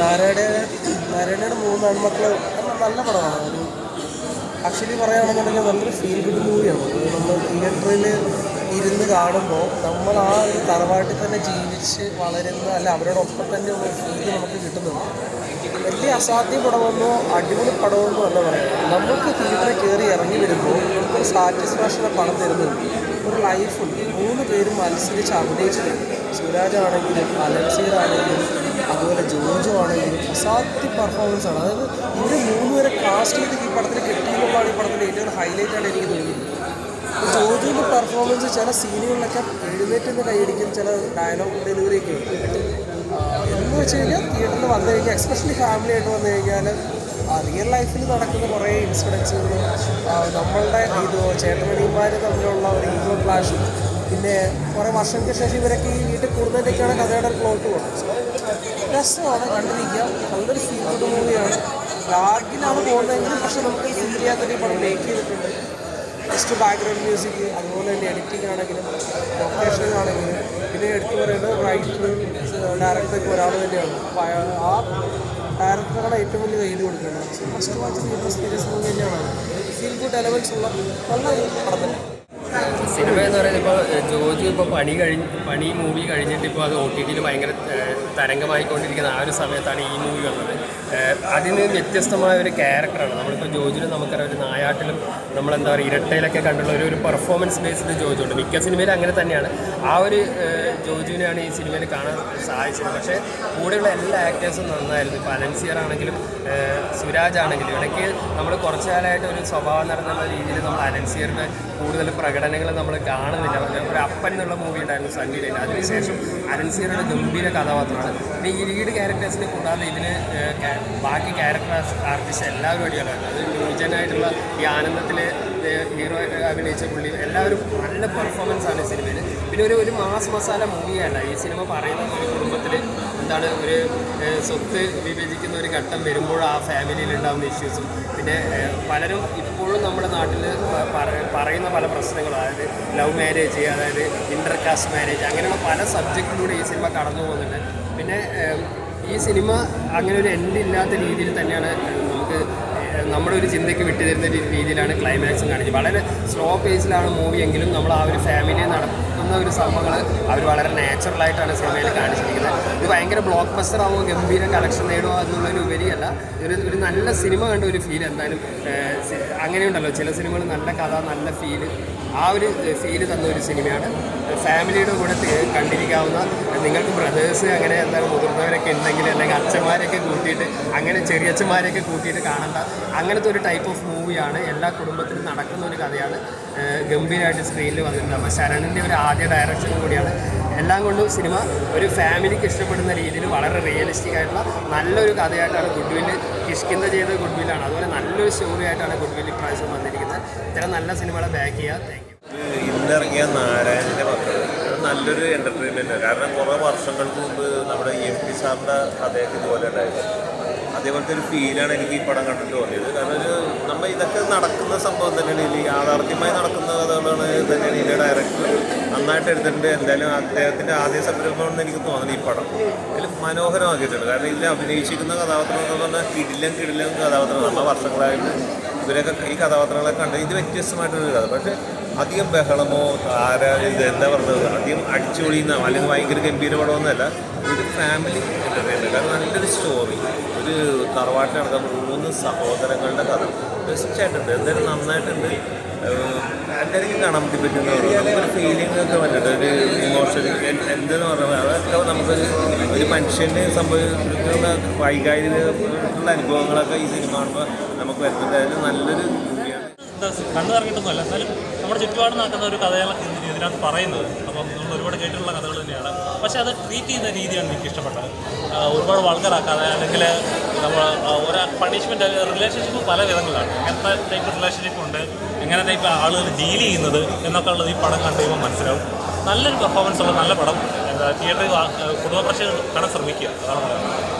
നാരായണ നാരായണയുടെ മൂന്ന് ആൺമക്കൾ നല്ല പടമാണ്. ഒരു ആക്ച്വലി പറയുകയാണെന്നുണ്ടെങ്കിൽ നല്ലൊരു ഫീൽ ഗുഡ് മൂവിയാണ് നമ്മൾ തിയേറ്ററിൽ ഇരുന്ന് കാണുമ്പോൾ നമ്മൾ ആ ഒരു തറവാട്ടിൽ തന്നെ ജീവിച്ച് വളരുന്ന അല്ല അവരോടൊപ്പം തന്നെ ഉള്ള ഫീൽ നമുക്ക് കിട്ടുന്നുണ്ട്. വലിയ അസാധ്യ പടമെന്നോ അടിപൊളി പടമെന്നോ അല്ല പറയാം. നമുക്ക് തിയേറ്ററിൽ കയറി ഇറങ്ങി വരുമ്പോൾ നമുക്കൊരു സാറ്റിസ്ഫാക്ഷനെ പണം തരുന്നുണ്ട്. ഒരു ലൈഫുണ്ട് മൂന്ന് പേരും മത്സരിച്ച് അഭിനയിച്ചിട്ടുണ്ട്. സുരാജ് ആണെങ്കിലും അലൻസീർ ആണെങ്കിലും അതുപോലെ ജോജോ ആണെങ്കിലും അസാധ്യ പെർഫോമൻസ് ആണ്. അതായത് ഇവർ മൂന്നുപേരെ കാസ്റ്റ് ചെയ്ത് ഈ പടത്തിൽ കിട്ടിയെന്നുള്ളതാണ് ഈ പടത്തിന്റെ ഏറ്റവും ഹൈലൈറ്റ് ആയിട്ട് എനിക്ക് തോന്നിയത്. ജോജുവിന്റെ പെർഫോമൻസ് ചില സീനുകളിലൊക്കെ എഴുന്നേറ്റ് നിന്ന് കൈയടിക്കും ചില ഡയലോഗ് ഡെലിവറിയൊക്കെ ഉണ്ട്. എന്ന് വെച്ച് കഴിഞ്ഞാൽ തിയേറ്ററിൽ വന്നു കഴിഞ്ഞാൽ എക്സ്പെഷ്യലി ഫാമിലി ആയിട്ട് വന്നു കഴിഞ്ഞാൽ റിയൽ ലൈഫിൽ നടക്കുന്ന കുറേ ഇൻസിഡൻസുകളും നമ്മളുടെ ഇത് ചേട്ടനടിമാർ തമ്മിലുള്ള ഒരു ഈഗോ ക്ലാഷും പിന്നെ കുറേ വർഷങ്ങൾക്ക് ശേഷം ഇവരൊക്കെ ഈ വീട്ടിൽ കൂടുന്നതിന്റെയൊക്കെയാണ് കഥയുടെ പ്ലോട്ട് പോകുന്നത് രസമാണ് കണ്ടിരിക്കുക നല്ലൊരു ഫീൽ ഗുഡ് മൂവിയാണ് ലാഗിലാണ് പോകുന്നതെങ്കിലും പക്ഷെ നമുക്ക് ഫീൽ ചെയ്യാത്തൊരു പടം മേക്ക് ചെയ്തിട്ടുണ്ട്. ജസ്റ്റ് ബാക്ക്ഗ്രൗണ്ട് മ്യൂസിക് അതുപോലെ തന്നെ എഡിറ്റിംഗ് ആണെങ്കിലും ലൊക്കേഷൻ ആണെങ്കിലും. പിന്നെ എടുത്തു പറയുന്നത് റൈറ്റർ ഡയറക്ടറൊക്കെ ഒരാൾ തന്നെയാണ്. അപ്പോൾ ആ ഡയറക്ടറാണ് ഏറ്റവും വലിയ കയ്യിൽ കൊടുക്കുന്നത്. ഫസ്റ്റ് വാച്ച് എക്സ്പീരിയൻസ് മൂവി തന്നെയാണ് ഫീൽ ഗുഡ് എലവൻസ് ഉള്ള നല്ല പടം തന്നെ. സിനിമ എന്ന് പറയുന്നത് ഇപ്പോൾ ജോജു ഇപ്പോൾ പണി കഴിഞ്ഞ് പണി മൂവി കഴിഞ്ഞിട്ട് ഇപ്പോൾ അത് ഒ ടി ടിയിൽ ഭയങ്കര തരംഗമായിക്കൊണ്ടിരിക്കുന്ന ആ ഒരു സമയത്താണ് ഈ മൂവി വന്നത്. അതിന് വ്യത്യസ്തമായ ഒരു ക്യാരക്ടറാണ്. നമ്മളിപ്പോൾ ജോജുവിന് നമുക്കറിയാം ഒരു നായാട്ടിലും നമ്മളെന്താ പറയുക ഇരട്ടയിലൊക്കെ കണ്ടുള്ള ഒരു ഒരു പെർഫോമൻസ് ബേസ്ഡ് ജോജു ഉണ്ട് മിക്ക സിനിമയിലും അങ്ങനെ തന്നെയാണ്. ആ ഒരു ജോജുവിനെയാണ് ഈ സിനിമയിൽ കാണാൻ സാധിച്ചത്. പക്ഷേ കൂടെയുള്ള എല്ലാ ആക്ടേഴ്സും നന്നായിരുന്നു. ഇപ്പോൾ അലൻസിയർ ആണെങ്കിലും സുരാജ് ആണെങ്കിൽ ഇടയ്ക്ക് നമ്മൾ കുറച്ച് കാലമായിട്ട് ഒരു സ്വഭാവം നടന്നുള്ള രീതിയിൽ നമ്മൾ അനൻസിയറിന്റെ കൂടുതൽ പ്രകടനങ്ങൾ നമ്മൾ കാണുന്നില്ല. ഒരു അപ്പൻ എന്നുള്ള മൂവി ഉണ്ടായിരുന്നു സണ്ണിയിൽ അതിനുശേഷം അലൻസിയറുടെ ഗംഭീര കഥാപാത്രമാണ്. പിന്നെ ഈ ലീഡ് ക്യാരക്ടേഴ്സിനെ കൂടാതെ ഇതിന് ബാക്കി ക്യാരക്ടർ ആർട്ടിസ്റ്റ് എല്ലാവരും അടിപൊളിയാണ് അത് ന്യൂജനായിട്ടുള്ള ഈ ആനന്ദത്തിൽ ഹീറോ അഭിനയിച്ച പുള്ളി എല്ലാവരും നല്ല പെർഫോമൻസ് ആണ് സിനിമയിൽ. പിന്നെ ഒരു ഒരു മാസ് മസാല മൂവിയല്ല ഈ സിനിമ പറയുന്നത് ഒരു കുടുംബത്തിൽ എന്താണ് ഒരു സ്വത്ത് വിഭജിക്കുന്ന ഒരു ഘട്ടം വരുമ്പോൾ ആ ഫാമിലിയിൽ ഉണ്ടാകുന്ന ഇഷ്യൂസും പിന്നെ പലരും ഇപ്പോഴും നമ്മുടെ നാട്ടിൽ പറയുന്ന പല പ്രശ്നങ്ങളും. അതായത് ലവ് മാരേജ് അതായത് ഇന്റർ കാസ്റ്റ് മാരേജ് അങ്ങനെയുള്ള പല സബ്ജക്റ്റിലൂടെ ഈ സിനിമ കടന്നു പോകുന്നുണ്ട്. പിന്നെ ഈ സിനിമ അങ്ങനെ ഒരു എൻഡ് ഇല്ലാത്ത രീതിയിൽ തന്നെയാണ് നമുക്ക് നമ്മുടെ ഒരു ചിന്തയ്ക്ക് വിട്ടുതരുന്ന രീതിയിലാണ് ക്ലൈമാക്സും കാണിച്ചത്. വളരെ സ്ലോ പേസിലാണ് മൂവി എങ്കിലും നമ്മൾ ആ ഒരു ഫാമിലിയെ നടക്കുന്ന ഒരു സംഭവങ്ങൾ അവർ വളരെ നാച്ചുറലായിട്ടാണ് സിനിമയിൽ കാണിച്ചിരിക്കുന്നത്. ഇത് ഭയങ്കര ബ്ലോക്ക് ബസ്റ്റർ ആവുമോ ഗംഭീര കളക്ഷൻ നേടുമോ എന്നുള്ളൊരു ഉപരിയല്ല ഒരു ഒരു നല്ല സിനിമ കണ്ട ഒരു ഫീൽ എന്തായാലും അങ്ങനെയുണ്ടല്ലോ ചില സിനിമകൾ നല്ല കഥ നല്ല ഫീൽ ആ ഒരു ഫീൽ തന്ന ഒരു സിനിമയാണ് ഫാമിലിയുടെ കൂടെ കണ്ടിരിക്കാവുന്ന നിങ്ങൾക്ക് ബ്രദേഴ്സ് അങ്ങനെ എന്താണ് മുതിർന്നവരൊക്കെ ഉണ്ടെങ്കിൽ അല്ലെങ്കിൽ അച്ഛന്മാരെയൊക്കെ കൂട്ടിയിട്ട് അങ്ങനെ ചെറിയച്ഛന്മാരെയൊക്കെ കൂട്ടിയിട്ട് കാണേണ്ട അങ്ങനത്തെ ഒരു ടൈപ്പ് ഓഫ് മൂവിയാണ് എല്ലാ കുടുംബത്തിലും നടക്കുന്ന ഒരു കഥയാണ് ഗംഭീരമായിട്ട് സ്ക്രീനിൽ വന്നിട്ടുണ്ട് അപ്പോൾ ശരണിന്റെ ഒരു ആദ്യ ഡയറക്ഷൻ കൂടിയാണ്. എല്ലാം കൊണ്ടും സിനിമ ഒരു ഫാമിലിക്ക് ഇഷ്ടപ്പെടുന്ന രീതിയിൽ വളരെ റിയലിസ്റ്റിക് ആയിട്ടുള്ള നല്ലൊരു കഥയായിട്ടാണ് ഗുഡ്വിൽ കിഷ്കിന്ത ചെയ്ത ഗുഡ്വില്ലാണ് അതുപോലെ നല്ലൊരു സ്റ്റോറി ആയിട്ടാണ് ഗുഡ്വിൽ ഇപ്രാവശ്യം വന്നിരിക്കുന്നത്. ഇത്തരം നല്ല സിനിമകളെ ബാക്ക് ചെയ്യുക താങ്ക് യു ഇന്നിറങ്ങിയ നാരായണന്റെ മക്കൾ നല്ലൊരു എന്റർടൈൻമെന്റ് കാരണം കുറേ വർഷങ്ങൾക്ക് മുമ്പ് നമ്മുടെ എം പി സാറിന്റെ കഥയൊക്കെ ഇതുപോലെ ഉണ്ടായിരുന്നു. അതേപോലത്തെ ഒരു ഫീലാണ് എനിക്ക് ഈ പടം കണ്ടിട്ട് തോന്നിയത്. കാരണം ഒരു നമ്മൾ ഇതൊക്കെ നടക്കുന്ന സംഭവം തന്നെയാണ്. ഇതിൽ യാഥാർത്ഥ്യമായി നടക്കുന്ന കഥകളാണ് തന്നെയാണ് ഇതിന്റെ ഡയറക്ടർ നന്നായിട്ട് എടുത്തിട്ടുണ്ട്. എന്തായാലും അദ്ദേഹത്തിന്റെ ആദ്യ സംരംഭമാണെന്ന് എനിക്ക് തോന്നുന്നത് ഈ പടം. അതിൽ മനോഹരമാക്കിയിട്ടുണ്ട്. കാരണം ഇതിൽ അഭിനയിച്ചിരിക്കുന്ന കഥാപാത്രം എന്ന് പറഞ്ഞാൽ കിടിലം കിടിലം കഥാപാത്രം നമ്മൾ വർഷങ്ങളായിട്ട് ഇവരൊക്കെ ഈ കഥാപാത്രങ്ങളെ കണ്ട് ഇത് വ്യത്യസ്തമായിട്ടുള്ളൊരു കഥ. പക്ഷേ അധികം ബഹളമോ ആരാ ഇത് എന്താ പറഞ്ഞത്? അധികം അടിച്ചുപൊളിയുന്ന അല്ലെങ്കിൽ ഭയങ്കര ഗംഭീര ഒരു ഫാമിലി എന്റർടൈൻമെന്റ് കാരണം നല്ലൊരു സ്റ്റോറി ഒരു തറവാട്ടിൽ നടക്കുന്ന മൂന്ന് സഹോദരങ്ങളുടെ കഥ. ബെസ്റ്റായിട്ടുണ്ട് എന്തായാലും നന്നായിട്ടുണ്ട്. എല്ലാവർക്കും കാണാൻ വേണ്ടി പറ്റുന്ന നമുക്കൊരു ഫീലിംഗ് ഒക്കെ വന്നിട്ട് ഒരു ഇമോഷൻ എന്തെന്ന് പറഞ്ഞാൽ അതൊക്കെ നമുക്കൊരു ഒരു മനുഷ്യന് സംഭവിക്കുന്ന വൈകാരികമായിട്ടുള്ള അനുഭവങ്ങളൊക്കെ ഈ സിനിമ കാണുമ്പോൾ നമുക്ക് വരുന്നുണ്ട്. നല്ലൊരു എന്താ കണ്ണു ഇറങ്ങിയിട്ടൊന്നുമല്ല. എന്നാലും നമ്മുടെ ചുറ്റുപാട് നടക്കുന്ന ഒരു ഇതിന് ഇതിനകത്ത് പറയുന്നത്. അപ്പം നമ്മൾ ഒരുപാട് കേട്ടിട്ടുള്ള കഥകൾ തന്നെയാണ്. പക്ഷേ അത് ട്രീറ്റ് ചെയ്യുന്ന രീതിയാണ് എനിക്ക് ഇഷ്ടപ്പെട്ടത്. ഒരുപാട് വൾഗറാക്കാതെ അല്ലെങ്കിൽ നമ്മൾ ഓരോ പണിഷ്മെന്റ് റിലേഷൻഷിപ്പ് പല വിധങ്ങളാണ് എങ്ങനത്തെ ടൈപ്പ് റിലേഷൻഷിപ്പ് ഉണ്ട് എങ്ങനെ ടൈപ്പ് ആളുകൾ ഡീൽ ചെയ്യുന്നത് എന്നൊക്കെ ഉള്ളത് ഈ പടം കണ്ടു കഴിയുമ്പോൾ മനസ്സിലാവും. നല്ലൊരു പെർഫോമൻസ് ഉള്ള നല്ല പടം. തിയേറ്ററിൽ കുടുംബ പ്രശ്നം കാണാൻ ശ്രമിക്കുക. അതാണ് പറയുന്നത്